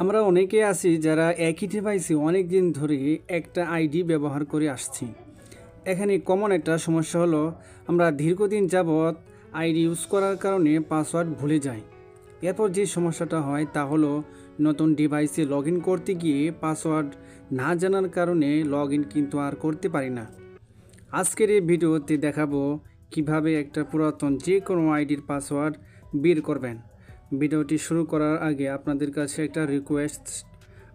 আমরা অনেকে আছি যারা একই ডিভাইসে অনেক দিন ধরে একটা আইডি ব্যবহার করে আসছি। এখানে কমন একটা সমস্যা হলো, আমরা দীর্ঘদিন যাবৎ আইডি ইউজ করার কারণে পাসওয়ার্ড ভুলে যাই। এরপর যে সমস্যাটা হয় তা হলো, নতুন ডিভাইসে লগ করতে গিয়ে পাসওয়ার্ড না জানার কারণে লগ কিন্তু আর করতে পারি না। আজকের এই ভিডিওতে দেখাবো কীভাবে একটা পুরাতন যে কোনো আইডির পাসওয়ার্ড বের করবেন। ভিডিওটি শুরু করার আগে আপনাদের কাছে একটা রিকোয়েস্ট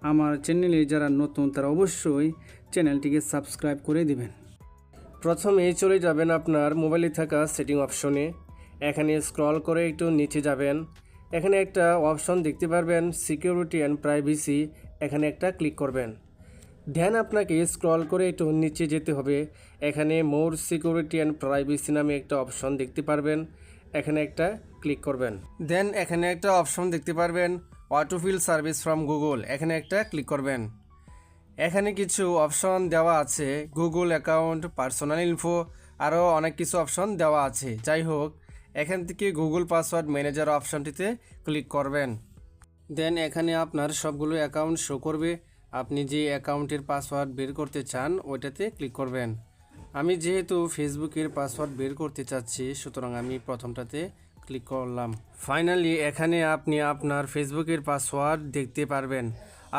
আমার চ্যানেলে যারা নতুন, তারা অবশ্যই চ্যানেলটিকে সাবস্ক্রাইব করে দিবেন। প্রথমে চলে যাবেন আপনার মোবাইলে থাকা সেটিং অপশনে এখানে স্ক্রল করে একটু নিচে যাবেন। এখানে একটা অপশন দেখতে পারবেন সিকিউরিটি অ্যান্ড প্রাইভেসি এখানে একটা ক্লিক করবেন। ধ্যান আপনাকে স্ক্রল করে একটু নিচে যেতে হবে। এখানে মোর সিকিউরিটি অ্যান্ড প্রাইভেসি নামে একটা অপশন দেখতে পারবেন। এখানে একটা ক্লিক করবেন। দেন এখানে একটা অপশন দেখতে পারবেন অটোফিল সার্ভিস ফ্রম গুগল এখানে একটা ক্লিক করবেন। এখানে কিছু অপশন দেওয়া আছে গুগল অ্যাকাউন্ট পার্সোনাল ইনফো আরও অনেক কিছু অপশন দেওয়া আছে। যাই হোক, এখান থেকে গুগল পাসওয়ার্ড ম্যানেজার অপশনটিতে ক্লিক করবেন। দেন এখানে আপনার সবগুলো অ্যাকাউন্ট শো করবে। আপনি যে অ্যাকাউন্টের পাসওয়ার্ড বের করতে চান, ওইটাতে ক্লিক করবেন। আমি যেহেতু ফেসবুকের পাসওয়ার্ড বের করতে চাচ্ছি, সুতরাং আমি প্রথমটাতে ক্লিক করলাম। ফাইনালি এখানে আপনি আপনার ফেসবুকের পাসওয়ার্ড দেখতে পারবেন।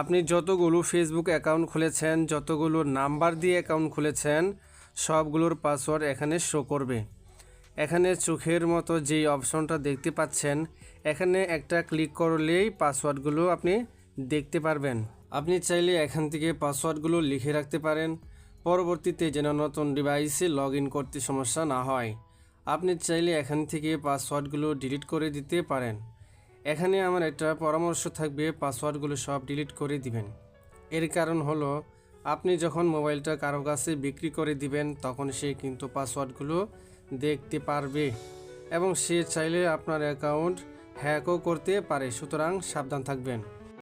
আপনি যতগুলো ফেসবুক অ্যাকাউন্ট খুলেছেন, যতগুলো নাম্বার দিয়ে অ্যাকাউন্ট খুলেছেন, সবগুলোর পাসওয়ার্ড এখানে শো করবে। এখানে চোখের মতো যেই অপশনটা দেখতে পাচ্ছেন, এখানে একটা ক্লিক করলেই পাসওয়ার্ডগুলো আপনি দেখতে পারবেন। আপনি চাইলে এখান থেকে পাসওয়ার্ডগুলো লিখে রাখতে পারেন। পরবর্তীতে যেন নতুন ডিভাইসে লগ করতে সমস্যা না হয়। আপনি চাইলে এখান থেকে পাসওয়ার্ডগুলো ডিলিট করে দিতে পারেন। এখানে আমার একটা পরামর্শ থাকবে, পাসওয়ার্ডগুলো সব ডিলিট করে দিবেন। এর কারণ হলো, আপনি যখন মোবাইলটা কারও কাছে বিক্রি করে দিবেন, তখন সে কিন্তু পাসওয়ার্ডগুলো দেখতে পারবে এবং সে চাইলে আপনার অ্যাকাউন্ট হ্যাকও করতে পারে। সুতরাং সাবধান থাকবেন।